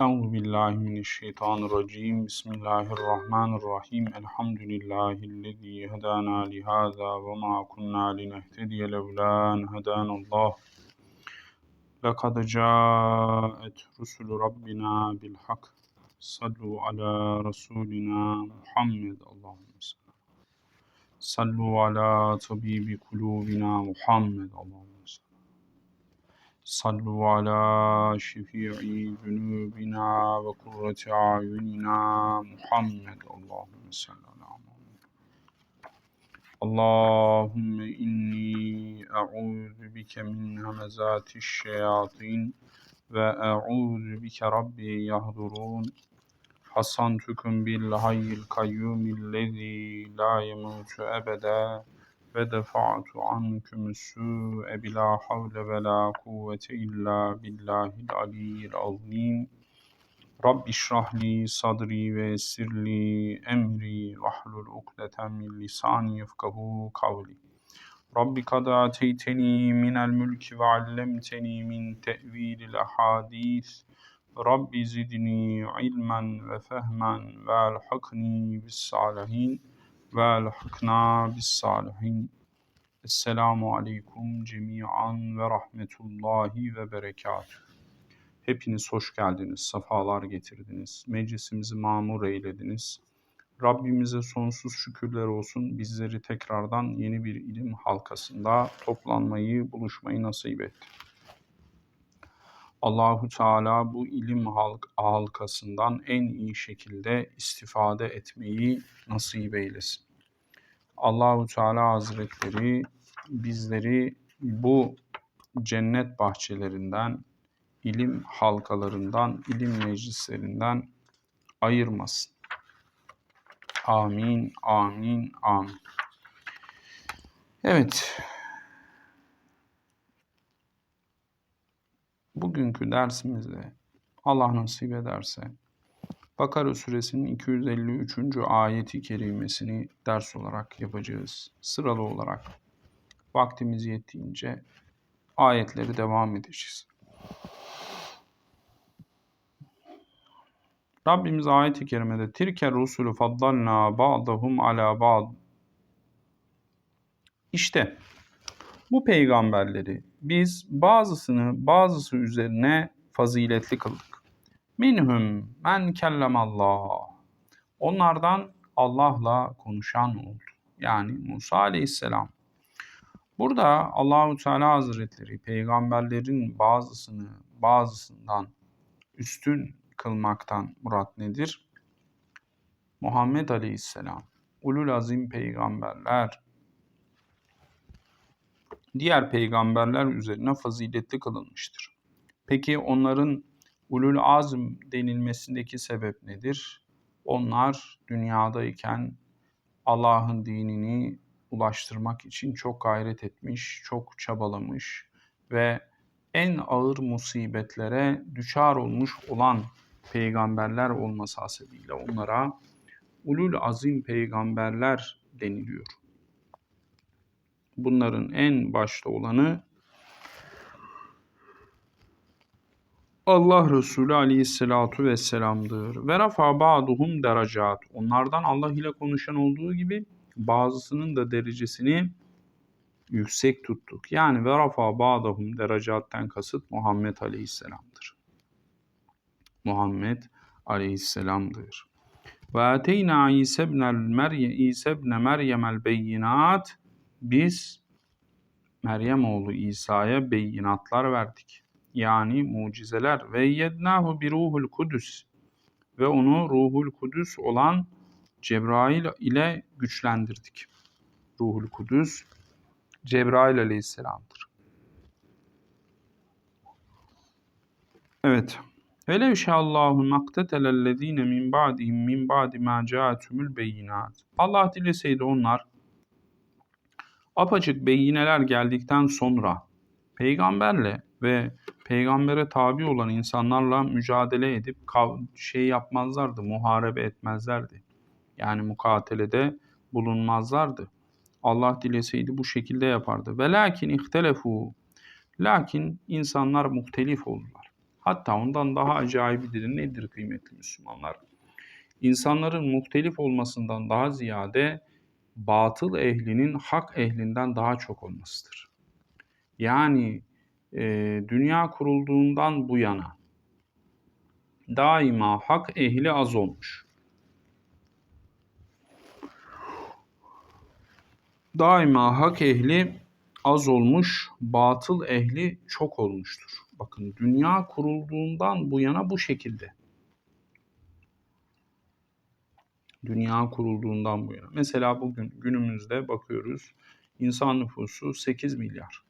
Euzu billahi mineşşeytanirracim. Bismillahirrahmanirrahim. Elhamdülillahi'llezî hedâna lihâzâ ve mâ kunnâ linehtediye levlâ en hedânallah. Lekad câet rusulü rabbina bil hak. Sallu ala rasulina Muhammed. Allahümme salli. Sallu ala tabibi kulubina Muhammed. Allahümme şefii zunubina ve kurrati ayunina Muhammed. Allahümme salli ala Muhammed. Allahümme inni e'udhu bike min hemezatiş şeyatin ve e'udhu bike rabbi yahdurun. Hasantukum bil hayyil kayyumillezî la yemutu ebede ve defa'tu ankum su'e bila havle ve la kuvvete illa billahil aliyyil azim. Rabbi şrahli sadri ve sirli emri vahlul ukdeten min lisani yefkahu kavli. Rabbi kad ateyteni minel mülki ve allemteni min te'vilil ahadis. Rabbi zidni ilmen ve fehmen ve elhakni bis salihin ve elhakna bis salihin. Esselamu aleyküm cemiyan ve rahmetullahi ve berekatuhu. Hepiniz hoş geldiniz, safalar getirdiniz, meclisimizi mamur eylediniz. Rabbimize sonsuz şükürler olsun bizleri tekrardan yeni bir ilim halkasında toplanmayı, buluşmayı nasip etti. Allahu Teala bu ilim halk halkasından en iyi şekilde istifade etmeyi nasip eylesin. Allahu Teala Hazretleri bizleri bu cennet bahçelerinden, ilim halkalarından, ilim meclislerinden ayırmasın. Amin, amin, amin. Evet. Bugünkü dersimizde Allah nasip ederse Bakara suresinin 253. ayeti kerimesini ders olarak yapacağız. Sıralı olarak vaktimiz yettiğince ayetleri devam edeceğiz. Rabbimiz ayet-i kerimede Tirke rusulü faddalna ba'dahum ala ba'd İşte bu peygamberleri biz bazısını bazısı üzerine faziletli kıldık. Minhum men kellemallah. Onlardan Allah'la konuşan oldu. Yani Musa aleyhisselam. Burada Allahu Teala Hazretleri peygamberlerin bazısını bazısından üstün kılmaktan murat nedir? Muhammed Aleyhisselam, ulul azim peygamberler, diğer peygamberler üzerine faziletli kılınmıştır. Peki onların ulul azm denilmesindeki sebep nedir? Onlar dünyadayken Allah'ın dinini ulaştırmak için çok gayret etmiş, çok çabalamış ve en ağır musibetlere düçar olmuş olan peygamberler olması hasebiyle onlara ulul azim peygamberler deniliyor. Bunların en başta olanı Allah Resulü aleyhissalatu vesselam'dır. Ve rafa ba'duhum derecat. Onlardan Allah ile konuşan olduğu gibi bazısının da derecesini yüksek tuttuk. Yani ve rafa ba'dahum derecatten kasıt Muhammed aleyhisselamdır. Muhammed aleyhisselamdır. Ve ateyna İsa ibn Meryem İsa ibn Meryem el beyinat biz Meryem oğlu İsa'ya beyinatlar verdik. Yani mucizeler ve yednahu bir ruhul kudüs ve onu ruhul kudüs olan Cebrail ile güçlendirdik. Ruhul kudüs Cebrail aleyhisselamdır. Evet. Velev inşallahu maktetelellezine min ba'dihim min ba'di ma ca'atumul beyinat. Allah dileseydi onlar apaçık beyineler geldikten sonra peygamberle ve peygambere tabi olan insanlarla mücadele edip şey yapmazlardı, muharebe etmezlerdi. Yani mukatelede bulunmazlardı. Allah dileseydi bu şekilde yapardı. Ve lakin ihtelefu. Lakin insanlar muhtelif oldular. Hatta ondan daha acayibidir. Nedir kıymetli Müslümanlar? İnsanların muhtelif olmasından daha ziyade batıl ehlinin hak ehlinden daha çok olmasıdır. Yani e, dünya kurulduğundan bu yana daima hak ehli az olmuş. Daima hak ehli az olmuş, batıl ehli çok olmuştur. Bakın dünya kurulduğundan bu yana bu şekilde. Dünya kurulduğundan bu yana. Mesela bugün günümüzde bakıyoruz insan nüfusu 8 milyar.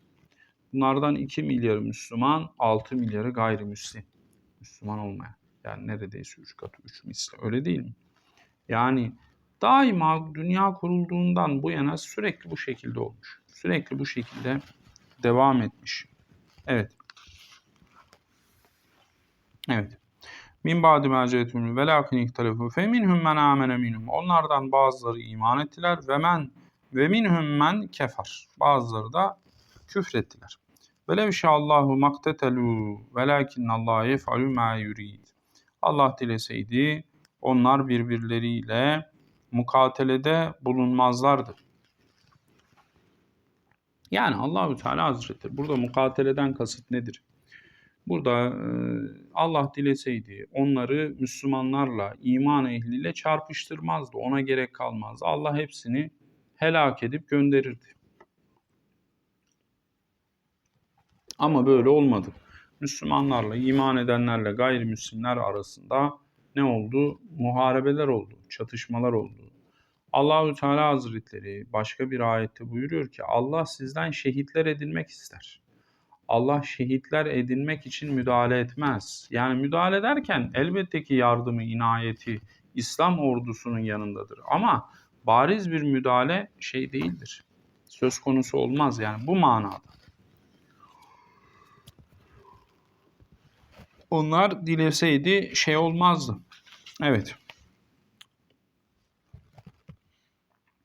Bunlardan 2 milyarı Müslüman, 6 milyarı gayrimüslim. Müslüman olmayan. Yani neredeyse 3 katı 3 misli. Öyle değil mi? Yani daima dünya kurulduğundan bu yana sürekli bu şekilde olmuş. Sürekli bu şekilde devam etmiş. Evet. Evet. Min ba'di ma ce'etum ve lakin ihtelefu fe minhum men amene minhum. Onlardan bazıları iman ettiler ve men ve minhum men kefer. Bazıları da küfrettiler. Ve lev şaallahu maktetelu velakin Allah yef'alu ma yurid. Allah dileseydi onlar birbirleriyle mukatelede bulunmazlardı. Yani Allahü Teala Hazretleri burada mukateleden kasıt nedir? Burada Allah dileseydi onları Müslümanlarla, iman ehliyle çarpıştırmazdı. Ona gerek kalmazdı. Allah hepsini helak edip gönderirdi. Ama böyle olmadı. Müslümanlarla, iman edenlerle gayrimüslimler arasında ne oldu? Muharebeler oldu, çatışmalar oldu. Allahü Teala Hazretleri başka bir ayette buyuruyor ki Allah sizden şehitler edinmek ister. Allah şehitler edinmek için müdahale etmez. Yani müdahale ederken elbette ki yardımı, inayeti İslam ordusunun yanındadır. Ama bariz bir müdahale şey değildir. Söz konusu olmaz yani bu manada. Onlar dileseydi şey olmazdı. Evet.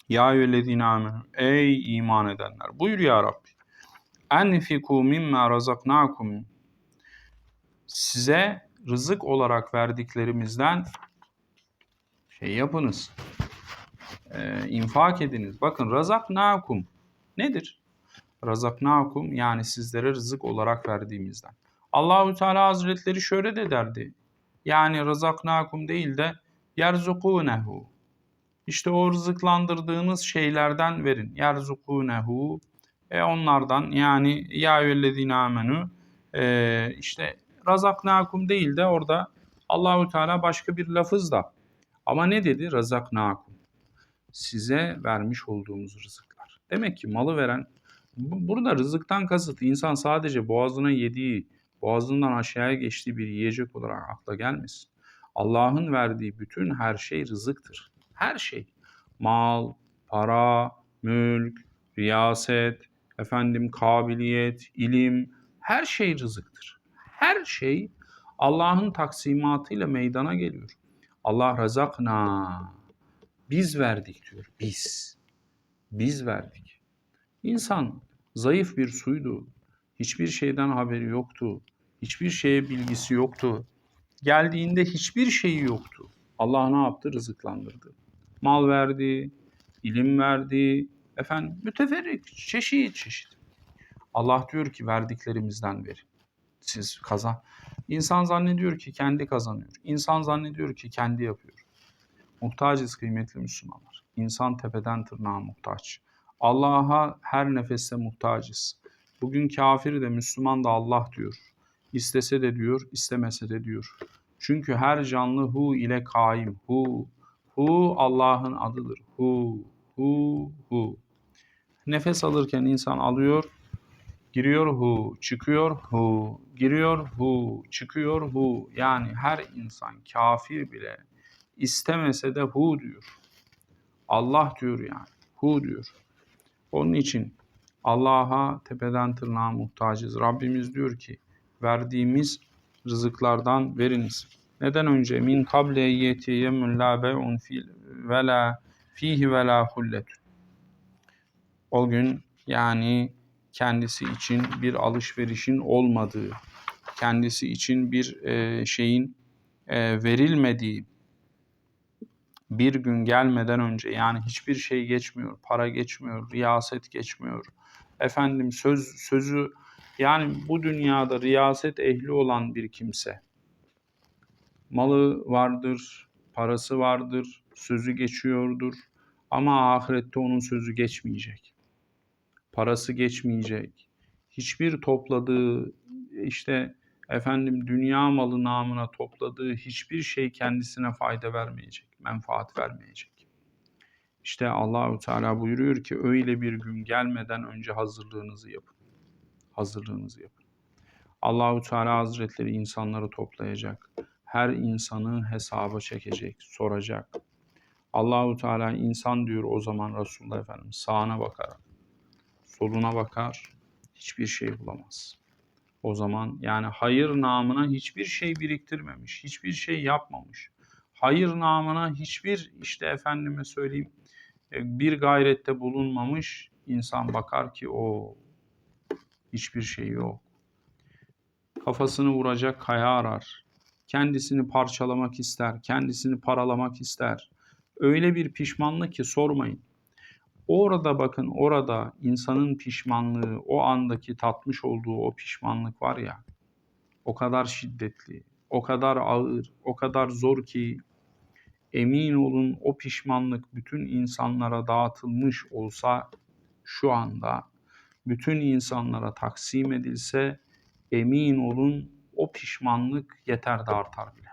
Ya eyyühellezine amenu. Ey iman edenler. Buyur ya Rabbi. Enfiku mimma razaknakum. Size rızık olarak verdiklerimizden şey yapınız. E, infak ediniz. Bakın razaknakum nedir? Razaknakum yani sizlere rızık olarak verdiğimizden. Allahü Teala Hazretleri şöyle de derdi. Yani razaknakum değil de yerzukunehu. İşte o rızıklandırdığınız şeylerden verin. Yerzukunehu. E onlardan yani ya eyyühellezine amenu e, işte razaknakum değil de orada Allahü Teala başka bir lafızla ama ne dedi? Razaknakum. Size vermiş olduğumuz rızıklar. Demek ki malı veren burada rızıktan kasıt insan sadece boğazına yediği, boğazından aşağıya geçtiği bir yiyecek olarak akla gelmesin. Allah'ın verdiği bütün her şey rızıktır. Her şey. Mal, para, mülk, riyaset, efendim kabiliyet, ilim, her şey rızıktır. Her şey Allah'ın taksimatıyla meydana geliyor. Allah razakna. Biz verdik diyor. Biz. Biz verdik. İnsan zayıf bir suydu. Hiçbir şeyden haberi yoktu. Hiçbir şeye bilgisi yoktu. Geldiğinde hiçbir şeyi yoktu. Allah ne yaptı? Rızıklandırdı. Mal verdi, ilim verdi, efendim müteferrik, çeşit çeşit. Allah diyor ki verdiklerimizden verin. Siz kazan. İnsan zannediyor ki kendi kazanıyor. İnsan zannediyor ki kendi yapıyor. Muhtacız kıymetli Müslümanlar. İnsan tepeden tırnağa muhtaç. Allah'a her nefeste muhtacız. Bugün kafir de Müslüman da Allah diyor. İstese de diyor, istemese de diyor. Çünkü her canlı hu ile kaim. Hu. Hu Allah'ın adıdır. Hu. Hu. Hu. Nefes alırken insan alıyor, giriyor hu, çıkıyor hu, giriyor hu, çıkıyor hu. Yani her insan kafir bile istemese de hu diyor. Allah diyor yani. Hu diyor. Onun için Allah'a tepeden tırnağa muhtacız. Rabbimiz diyor ki verdiğimiz rızıklardan veriniz. Neden önce min kable yeti yemun la be'un fil ve la fihi ve la hulletun. O gün yani kendisi için bir alışverişin olmadığı, kendisi için bir e, şeyin e, verilmediği bir gün gelmeden önce yani hiçbir şey geçmiyor, para geçmiyor, riyaset geçmiyor. Efendim söz sözü yani bu dünyada riyaset ehli olan bir kimse malı vardır, parası vardır, sözü geçiyordur ama ahirette onun sözü geçmeyecek. Parası geçmeyecek. Hiçbir topladığı işte efendim dünya malı namına topladığı hiçbir şey kendisine fayda vermeyecek, menfaat vermeyecek. İşte Allahü Teala buyuruyor ki öyle bir gün gelmeden önce hazırlığınızı yapın. Hazırlığınızı yapın. Allahü Teala Hazretleri insanları toplayacak. Her insanı hesaba çekecek, soracak. Allahü Teala insan diyor o zaman Resulullah Efendimiz sağına bakar, soluna bakar, hiçbir şey bulamaz. O zaman yani hayır namına hiçbir şey biriktirmemiş, hiçbir şey yapmamış. Hayır namına hiçbir işte efendime söyleyeyim e, bir gayrette bulunmamış insan bakar ki o hiçbir şey yok. Kafasını vuracak kaya arar. Kendisini parçalamak ister, kendisini paralamak ister. Öyle bir pişmanlık ki sormayın. Orada bakın orada insanın pişmanlığı, o andaki tatmış olduğu o pişmanlık var ya. O kadar şiddetli, o kadar ağır, o kadar zor ki emin olun o pişmanlık bütün insanlara dağıtılmış olsa şu anda bütün insanlara taksim edilse emin olun o pişmanlık yeter de artar bile.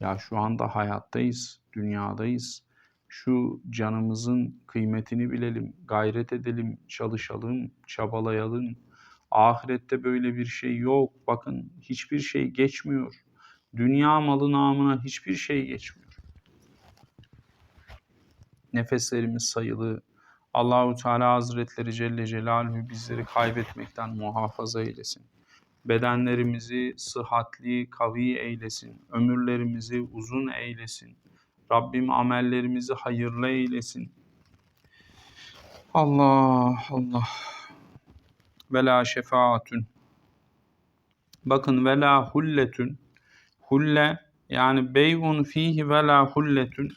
Ya şu anda hayattayız, dünyadayız. Şu canımızın kıymetini bilelim, gayret edelim, çalışalım, çabalayalım. Ahirette böyle bir şey yok. Bakın hiçbir şey geçmiyor. Dünya malı namına hiçbir şey geçmiyor. Nefeslerimiz sayılı. Allahu Teala Hazretleri Celle Celaluhu bizleri kaybetmekten muhafaza eylesin. Bedenlerimizi sıhhatli, kavi eylesin. Ömürlerimizi uzun eylesin. Rabbim amellerimizi hayırlı eylesin. Allah Allah. Ve la şefaatün. Bakın ve la hulletün. Hulle yani bey'un fihi ve la hulletün.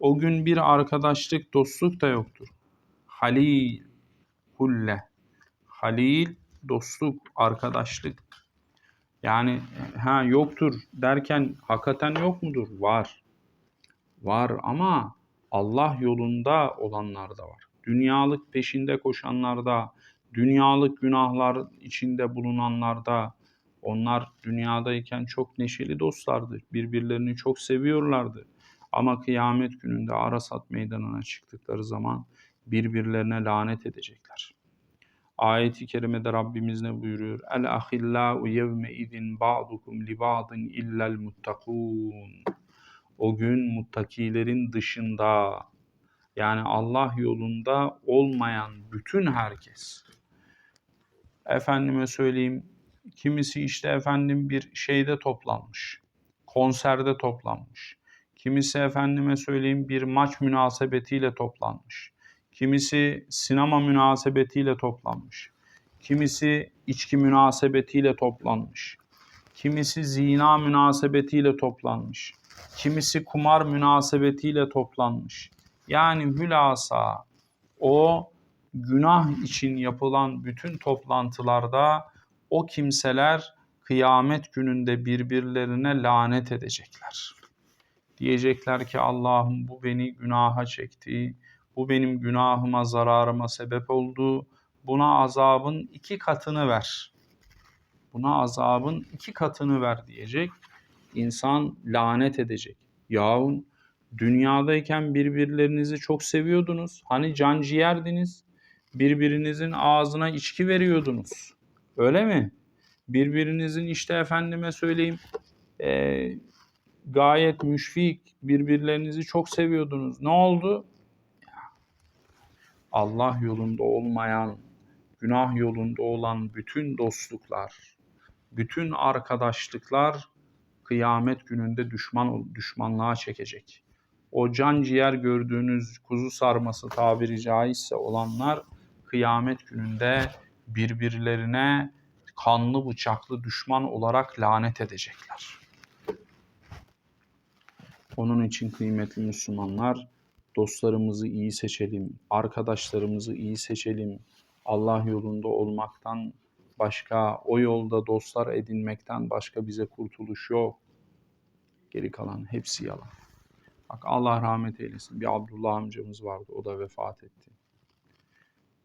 O gün bir arkadaşlık, dostluk da yoktur. Halil, hulle. Halil, dostluk, arkadaşlık. Yani ha yoktur derken hakikaten yok mudur? Var. Var ama Allah yolunda olanlar da var. Dünyalık peşinde koşanlarda, dünyalık günahlar içinde bulunanlarda, onlar dünyadayken çok neşeli dostlardı. Birbirlerini çok seviyorlardı. Ama kıyamet gününde Arasat meydanına çıktıkları zaman birbirlerine lanet edecekler. Ayet-i kerimede Rabbimiz ne buyuruyor? El ahillau yevme izin ba'dukum li ba'din illel muttakun. O gün muttakilerin dışında yani Allah yolunda olmayan bütün herkes. Efendime söyleyeyim kimisi işte efendim bir şeyde toplanmış. Konserde toplanmış. Kimisi efendime söyleyeyim bir maç münasebetiyle toplanmış. Kimisi sinema münasebetiyle toplanmış. Kimisi içki münasebetiyle toplanmış. Kimisi zina münasebetiyle toplanmış. Kimisi kumar münasebetiyle toplanmış. Yani hülasa o günah için yapılan bütün toplantılarda o kimseler kıyamet gününde birbirlerine lanet edecekler. Diyecekler ki Allah'ım bu beni günaha çekti bu benim günahıma, zararıma sebep oldu. Buna azabın iki katını ver. Buna azabın iki katını ver diyecek. İnsan lanet edecek. Yahun dünyadayken birbirlerinizi çok seviyordunuz. Hani can ciğerdiniz. Birbirinizin ağzına içki veriyordunuz. Öyle mi? Birbirinizin işte efendime söyleyeyim e, gayet müşfik birbirlerinizi çok seviyordunuz. Ne oldu? Allah yolunda olmayan, günah yolunda olan bütün dostluklar, bütün arkadaşlıklar kıyamet gününde düşman düşmanlığa çekecek. O can ciğer gördüğünüz kuzu sarması tabiri caizse olanlar kıyamet gününde birbirlerine kanlı bıçaklı düşman olarak lanet edecekler. Onun için kıymetli Müslümanlar dostlarımızı iyi seçelim, arkadaşlarımızı iyi seçelim. Allah yolunda olmaktan başka, o yolda dostlar edinmekten başka bize kurtuluş yok. Geri kalan hepsi yalan. Bak Allah rahmet eylesin. Bir Abdullah amcamız vardı. O da vefat etti.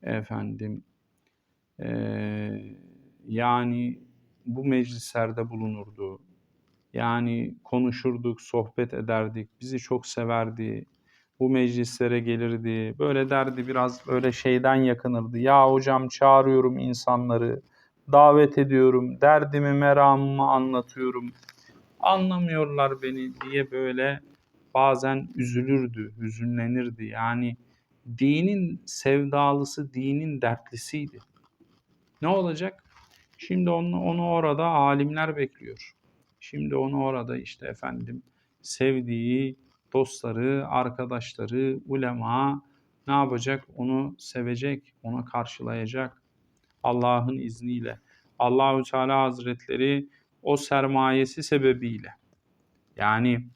Efendim eee, yani bu meclislerde bulunurdu. Yani konuşurduk, sohbet ederdik. Bizi çok severdi. Bu meclislere gelirdi. Böyle derdi biraz böyle şeyden yakınırdı. Ya hocam çağırıyorum insanları. Davet ediyorum. Derdimi, meramımı anlatıyorum. Anlamıyorlar beni diye böyle bazen üzülürdü, hüzünlenirdi. Yani dinin sevdalısı, dinin dertlisiydi. Ne olacak? Şimdi onu, onu orada alimler bekliyor. Şimdi onu orada işte efendim sevdiği dostları, arkadaşları, ulema ne yapacak? Onu sevecek, onu karşılayacak Allah'ın izniyle. Allahü Teala Hazretleri o sermayesi sebebiyle yani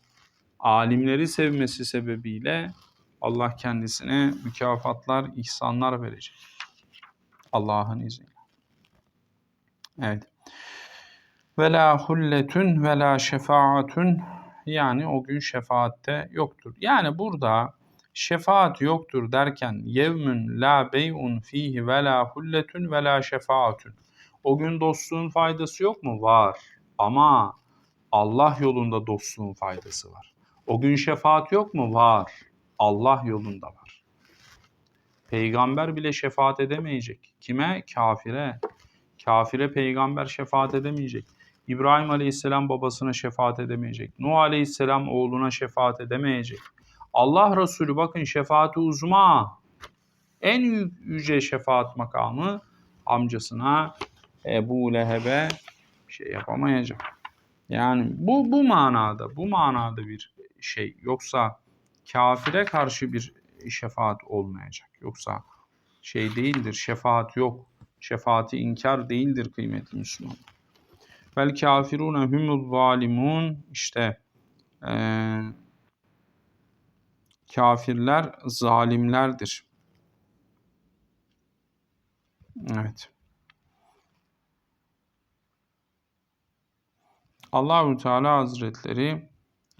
alimleri sevmesi sebebiyle Allah kendisine mükafatlar, ihsanlar verecek. Allah'ın izniyle. Evet. Ve la hulletun ve la şefaatun yani o gün şefaatte yoktur. Yani burada şefaat yoktur derken yevmün la bey'un fihi ve la hulletun ve la şefaatun. O gün dostluğun faydası yok mu? Var. Ama Allah yolunda dostluğun faydası var. O gün şefaat yok mu? Var. Allah yolunda var. Peygamber bile şefaat edemeyecek. Kime? Kafire. Kafire peygamber şefaat edemeyecek. İbrahim Aleyhisselam babasına şefaat edemeyecek. Nuh Aleyhisselam oğluna şefaat edemeyecek. Allah Resulü bakın şefaati uzma. En yüce şefaat makamı amcasına Ebu Leheb'e şey yapamayacak. Yani bu bu manada, bu manada bir şey. Yoksa kafire karşı bir şefaat olmayacak. Yoksa şey değildir, şefaat yok. Şefaati inkar değildir kıymetli Müslüman. Vel kafirune humul zalimun işte ee, kafirler zalimlerdir. Evet. Allahü Teala Hazretleri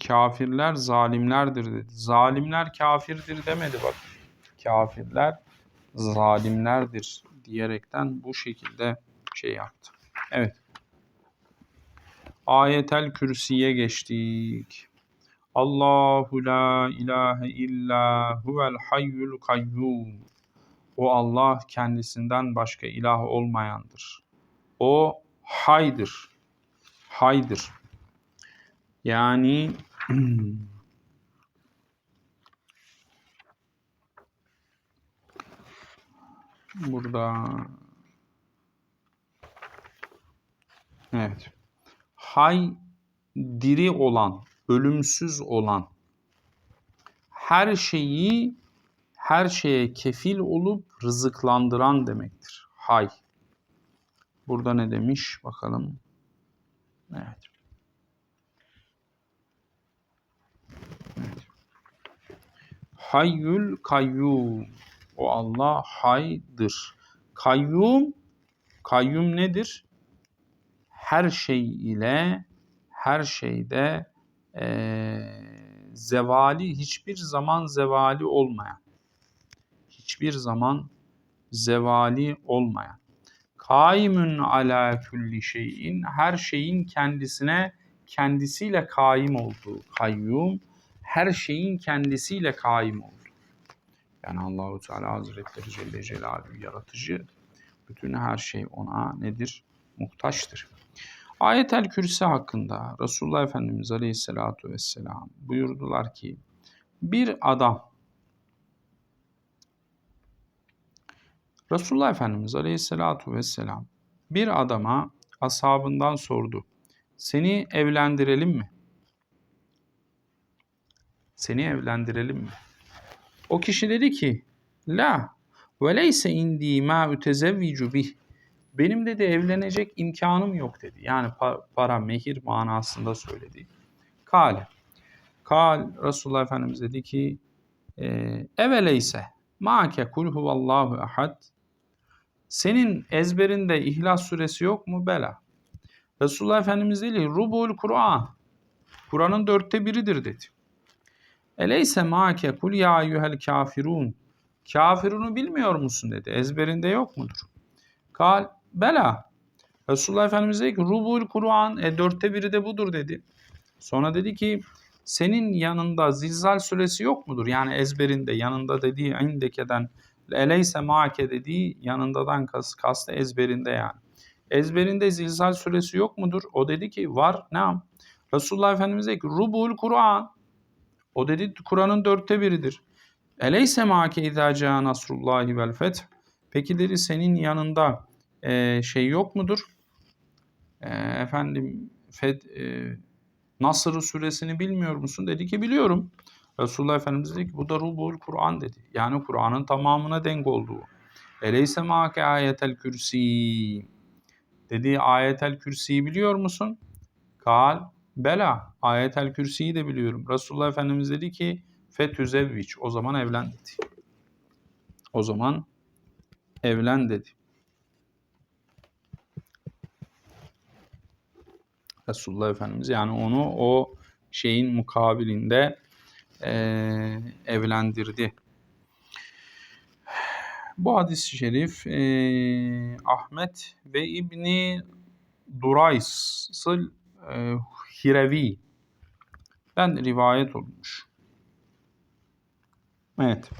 kafirler zalimlerdir dedi. Zalimler kafirdir demedi bak. Kafirler zalimlerdir diyerekten bu şekilde şey yaptı. Evet. Ayetel Kürsi'ye geçtik. Allahu la ilahe illa huvel hayyul kayyum. O Allah kendisinden başka ilah olmayandır. O haydır. Haydır. Yani burada evet hay diri olan, ölümsüz olan her şeyi her şeye kefil olup rızıklandıran demektir. Hay. Burada ne demiş bakalım. Evet. evet. Kayyum. O Allah haydır. Kayyum, kayyum nedir? Her şey ile, her şeyde e, zevali, hiçbir zaman zevali olmayan, hiçbir zaman zevali olmayan. Kaimun ala külli şeyin, her şeyin kendisine, kendisiyle kaim olduğu, kayyum, her şeyin kendisiyle kaim olduğu. Yani Allahu Teala Hazretleri Celle Celaluhu yaratıcı. Bütün her şey ona nedir? Muhtaçtır. Ayetel Kürsi hakkında Resulullah Efendimiz Aleyhisselatü Vesselam buyurdular ki bir adam Resulullah Efendimiz Aleyhisselatü Vesselam bir adama ashabından sordu. Seni evlendirelim mi? Seni evlendirelim mi? O kişi dedi ki La ve leyse indi ma ütezevvicu bih. Benim dedi evlenecek imkanım yok dedi. Yani pa- para, mehir manasında söyledi. Kale. Kal Resulullah Efendimiz dedi ki e, eveleyse ma'ke kul huvallahu ahad senin ezberinde İhlas suresi yok mu? Bela. Resulullah Efendimiz dedi rubul Kur'an. Kur'an'ın dörtte biridir dedi. Eleyse ma'ke kul ya eyyuhel kafirun. Kafirunu bilmiyor musun dedi. Ezberinde yok mudur? Kal bela. Resulullah Efendimiz dedi ki rubul Kur'an e, dörtte biri de budur dedi. Sonra dedi ki senin yanında zilzal suresi yok mudur? Yani ezberinde yanında dediği indekeden eleyse maake dediği yanındadan kas, kastı ezberinde yani. Ezberinde zilzal suresi yok mudur? O dedi ki var. Ne? Resulullah Efendimiz dedi ki rubul Kur'an. O dedi Kur'an'ın dörtte biridir. Eleyse maake câ nasrullahi vel feth. Peki dedi senin yanında e, şey yok mudur? E, efendim fed, e, Nasr suresini bilmiyor musun? Dedi ki biliyorum. Resulullah Efendimiz dedi ki bu da rubul Kur'an dedi. Yani Kur'an'ın tamamına denk olduğu. Eleyse mâke ayetel kürsi. Dediği ayetel kürsiyi biliyor musun? Kal bela. Ayetel kürsiyi de biliyorum. Resulullah Efendimiz dedi ki fetüzevviç. O zaman evlen dedi. O zaman evlen dedi. Resulullah Efendimiz yani onu o şeyin mukabilinde e, evlendirdi. Bu hadis-i şerif e, Ahmet ve İbni Durays'ıl e, Hirevi ben rivayet olmuş. Evet.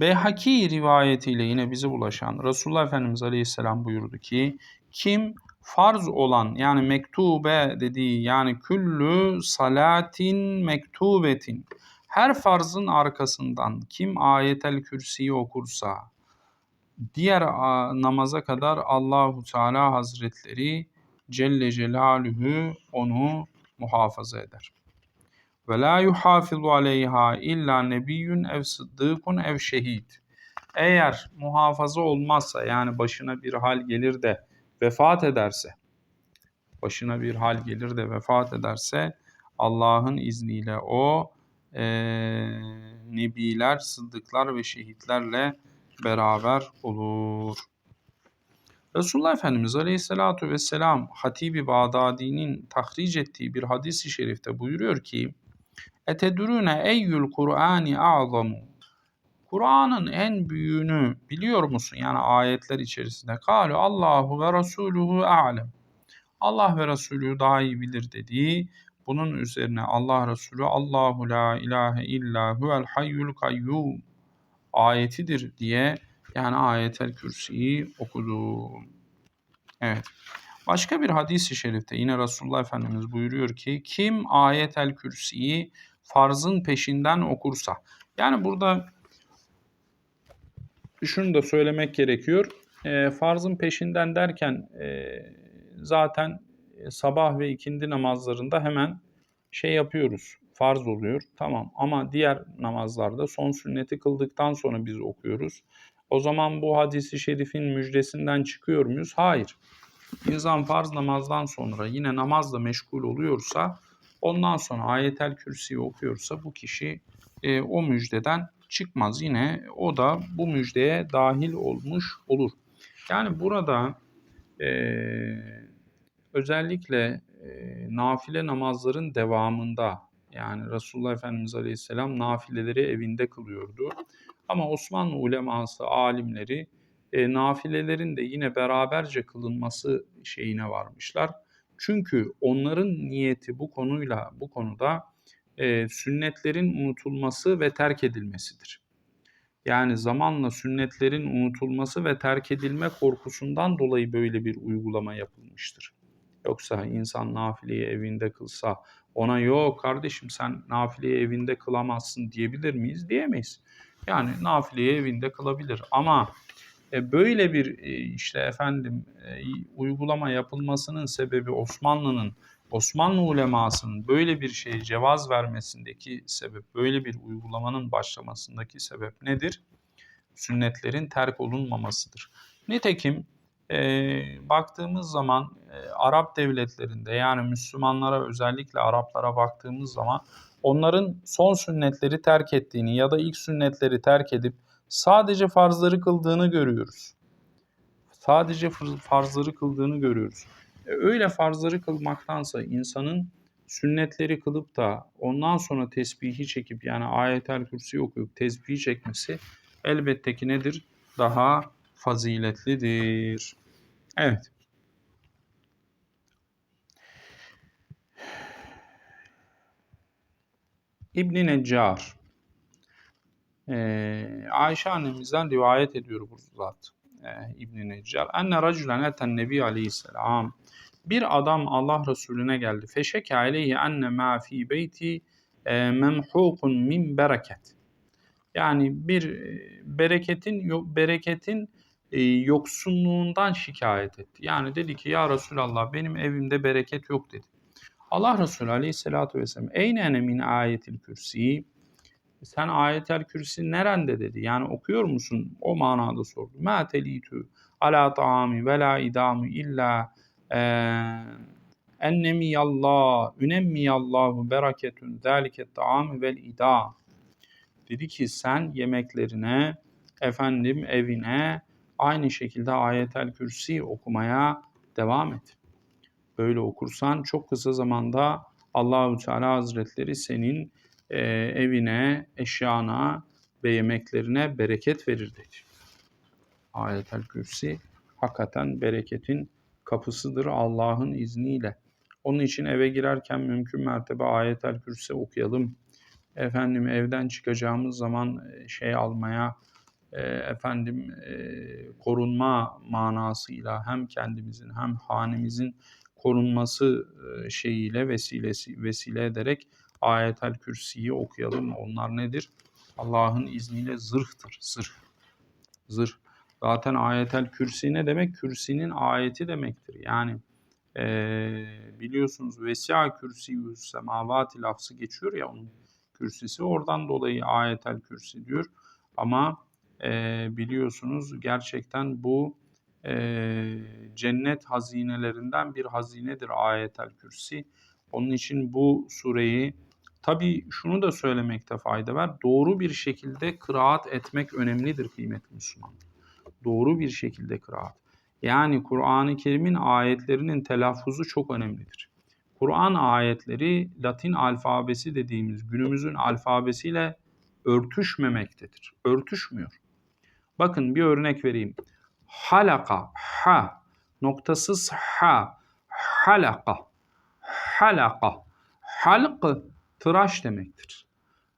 Beyhaki rivayetiyle yine bize ulaşan Resulullah Efendimiz Aleyhisselam buyurdu ki kim farz olan yani mektube dediği yani küllü salatin mektubetin her farzın arkasından kim ayetel kürsiyi okursa diğer namaza kadar Allahu Teala Hazretleri Celle Celaluhu onu muhafaza eder. Ve la yuhafizu aleyha illa nebiyyun ev sıddıkun ev şehid. Eğer muhafaza olmazsa yani başına bir hal gelir de vefat ederse, başına bir hal gelir de vefat ederse Allah'ın izniyle o e, nebiler, sıddıklar ve şehitlerle beraber olur. Resulullah Efendimiz Aleyhisselatü Vesselam Hatibi Bağdadi'nin tahric ettiği bir hadis-i şerifte buyuruyor ki Etedürüne eyyül Kur'ani a'zamu Kur'an'ın en büyüğünü biliyor musun? Yani ayetler içerisinde. Kalu Allahu ve Resuluhu a'lem. Allah ve Resulü daha iyi bilir dediği bunun üzerine Allah Resulü Allahu la ilahe illa huvel hayyul kayyum ayetidir diye yani ayetel kürsiyi okudu. Evet. Başka bir hadis-i şerifte yine Resulullah Efendimiz buyuruyor ki kim ayetel kürsiyi farzın peşinden okursa yani burada şunu da söylemek gerekiyor. E, farzın peşinden derken e, zaten sabah ve ikindi namazlarında hemen şey yapıyoruz. Farz oluyor. Tamam ama diğer namazlarda son sünneti kıldıktan sonra biz okuyoruz. O zaman bu hadisi şerifin müjdesinden çıkıyor muyuz? Hayır. İnsan farz namazdan sonra yine namazla meşgul oluyorsa ondan sonra ayetel kürsiyi okuyorsa bu kişi e, o müjdeden çıkmaz. Yine o da bu müjdeye dahil olmuş olur. Yani burada e, özellikle e, nafile namazların devamında yani Resulullah Efendimiz Aleyhisselam nafileleri evinde kılıyordu. Ama Osmanlı uleması, alimleri e, nafilelerin de yine beraberce kılınması şeyine varmışlar. Çünkü onların niyeti bu konuyla bu konuda e, sünnetlerin unutulması ve terk edilmesidir. Yani zamanla sünnetlerin unutulması ve terk edilme korkusundan dolayı böyle bir uygulama yapılmıştır. Yoksa insan nafileyi evinde kılsa ona yok kardeşim sen nafileyi evinde kılamazsın diyebilir miyiz? Diyemeyiz. Yani nafileyi evinde kılabilir ama e, böyle bir e, işte efendim e, uygulama yapılmasının sebebi Osmanlı'nın Osmanlı ulemasının böyle bir şeye cevaz vermesindeki sebep, böyle bir uygulamanın başlamasındaki sebep nedir? Sünnetlerin terk olunmamasıdır. Nitekim e, baktığımız zaman e, Arap devletlerinde yani Müslümanlara özellikle Araplara baktığımız zaman onların son sünnetleri terk ettiğini ya da ilk sünnetleri terk edip sadece farzları kıldığını görüyoruz. Sadece far- farzları kıldığını görüyoruz. E, öyle farzları kılmaktansa insanın sünnetleri kılıp da ondan sonra tesbihi çekip yani ayetel kürsi okuyup tesbihi çekmesi elbette ki nedir? Daha faziletlidir. Evet. İbn Neccar ee, Ayşe annemizden rivayet ediyor bu zat. Ee, İbn Neccar. Enne raculen eten nebi aleyhisselam. Bir adam Allah Resulüne geldi. Feşeke aleyhi enne ma fi beyti e, memhukun min bereket. Yani bir e, bereketin bereketin yoksunluğundan şikayet etti. Yani dedi ki ya Resulallah benim evimde bereket yok dedi. Allah Resulü aleyhissalatü vesselam eyne min ayetil kürsi sen ayetel kürsi nerende dedi. Yani okuyor musun? O manada sordu. Ma telitü ala taami ve la idamu illa ennemiyallah ünemmiyallahu bereketun zâlike taami vel idam. Dedi ki sen yemeklerine, efendim evine aynı şekilde ayetel kürsi okumaya devam et. Böyle okursan çok kısa zamanda Allahü Teala Hazretleri senin e, evine, eşyana ve yemeklerine bereket verir dedi. Ayetel Kürsi hakikaten bereketin kapısıdır Allah'ın izniyle. Onun için eve girerken mümkün mertebe Ayetel Kürsi okuyalım. Efendim evden çıkacağımız zaman e, şey almaya, e, efendim e, korunma manasıyla hem kendimizin hem hanemizin korunması şeyiyle vesilesi vesile ederek ayetel kürsiyi okuyalım. Onlar nedir? Allah'ın izniyle zırhtır. Zırh. Zırh. Zaten ayetel kürsi ne demek? Kürsinin ayeti demektir. Yani e, biliyorsunuz vesi'a kürsiyü semavati lafzı geçiyor ya onun kürsisi. Oradan dolayı ayetel kürsi diyor. Ama e, biliyorsunuz gerçekten bu e, cennet hazinelerinden bir hazinedir ayetel kürsi. Onun için bu sureyi tabi şunu da söylemekte fayda var. Doğru bir şekilde kıraat etmek önemlidir kıymetli Müslüman. Doğru bir şekilde kıraat. Yani Kur'an-ı Kerim'in ayetlerinin telaffuzu çok önemlidir. Kur'an ayetleri Latin alfabesi dediğimiz günümüzün alfabesiyle örtüşmemektedir. Örtüşmüyor. Bakın bir örnek vereyim. Halaka, ha, noktasız ha, halaka, halaka, halk tıraş demektir.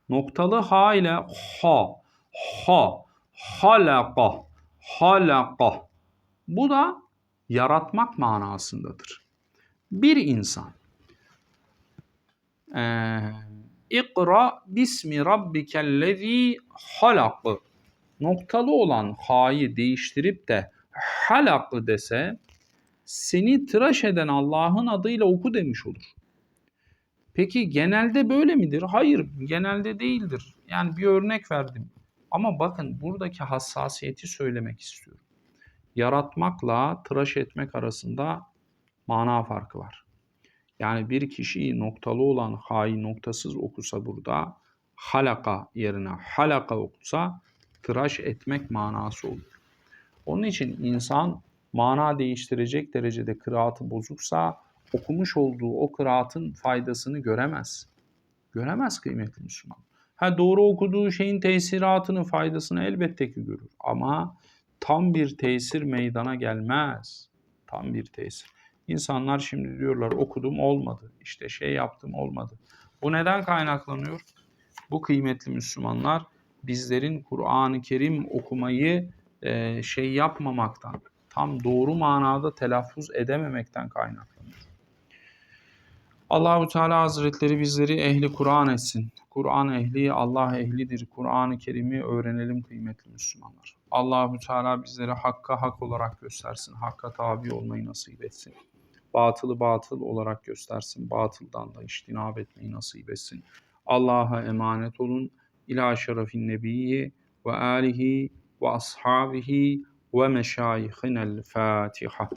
Noktalı ha ile ha, ha, halaka, halaka. Bu da yaratmak manasındadır. Bir insan ee, İkra bismi rabbikellezi halak noktalı olan ha'yı değiştirip de halak dese seni tıraş eden Allah'ın adıyla oku demiş olur. Peki genelde böyle midir? Hayır, genelde değildir. Yani bir örnek verdim. Ama bakın buradaki hassasiyeti söylemek istiyorum. Yaratmakla tıraş etmek arasında mana farkı var. Yani bir kişiyi noktalı olan ha'yı noktasız okusa burada halaka yerine halaka okusa tıraş etmek manası olur. Onun için insan mana değiştirecek derecede kıraatı bozuksa okumuş olduğu o kıraatın faydasını göremez. Göremez kıymetli Müslüman. Ha doğru okuduğu şeyin tesiratını, faydasını elbette ki görür. Ama tam bir tesir meydana gelmez. Tam bir tesir. İnsanlar şimdi diyorlar okudum olmadı. İşte şey yaptım olmadı. Bu neden kaynaklanıyor? Bu kıymetli Müslümanlar bizlerin Kur'an-ı Kerim okumayı e, şey yapmamaktan, tam doğru manada telaffuz edememekten kaynaklanıyor. Allahu Teala Hazretleri bizleri ehli Kur'an etsin. Kur'an ehli, Allah ehlidir. Kur'an-ı Kerim'i öğrenelim kıymetli Müslümanlar. Allahu Teala bizlere hakka hak olarak göstersin. Hakka tabi olmayı nasip etsin. Batılı batıl olarak göstersin. Batıldan da iştinab etmeyi nasip etsin. Allah'a emanet olun. İlâ şerefin nebiyyi ve âlihi ve ashabihi ve meşayihinel Fatiha.